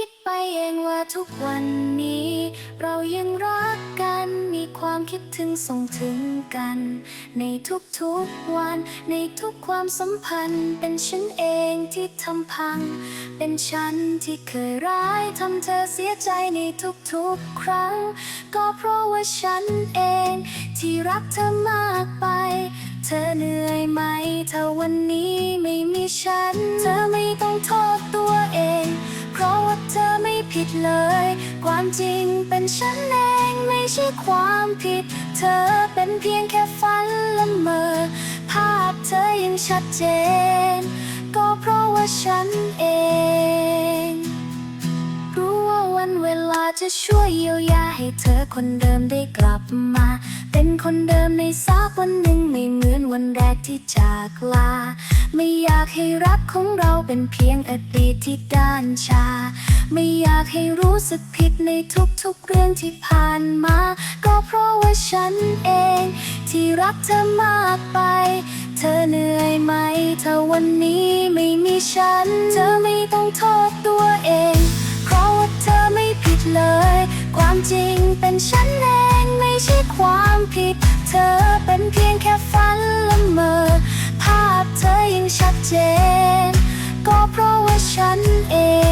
คิดไปเองว่าทุกวันนี้ เรายังรักกัน มีความคิดถึงส่งถึงกัน ในทุกๆวัน ในทุกความสัมพันธ์ เป็นฉันเองที่ทำพัง เป็นฉันที่เคยร้ายทำเธอเสียใจในทุกๆครั้ง ก็เพราะว่าฉันเอง ที่รักเธอมากไป เธอเหนื่อยไหมถ้าวันนี้ไม่มีฉัน เธอไม่ต้องโทษตัวเอง เธอไม่ผิดเลย ความจริงเป็นฉันเองไม่ใช่ความผิด เธอเป็นเพียงแค่ฝันละเมอ ภาพเธอยังชัดเจน ก็เพราะว่าฉันเอง รู้ว่าวันเวลาจะช่วยเยียวยาให้เธอคนเดิมได้กลับมา เป็นคนเดิมในสักวันหนึ่งไม่เหมือนวันแรกที่จากลาไม่อยากให้รักของเราเป็นเพียงอดีตที่ด้านชา ไม่อยากให้รู้สึกผิดในทุกๆเรื่องที่ผ่านมา ก็เพราะว่าฉันเอง ที่รักเธอมากไป เธอเหนื่อยไหม ถ้าวันนี้ไม่มีฉัน เธอไม่ต้องโทษตัวเอง เพราะว่าเธอไม่ผิดเลย ความจริงเป็นฉันเองไม่ใช่ความผิด เธอเป็นเพียงแค่ฝันละเมอ ภาพเธอยังชัดเจน ก็เพราะว่าฉันเอง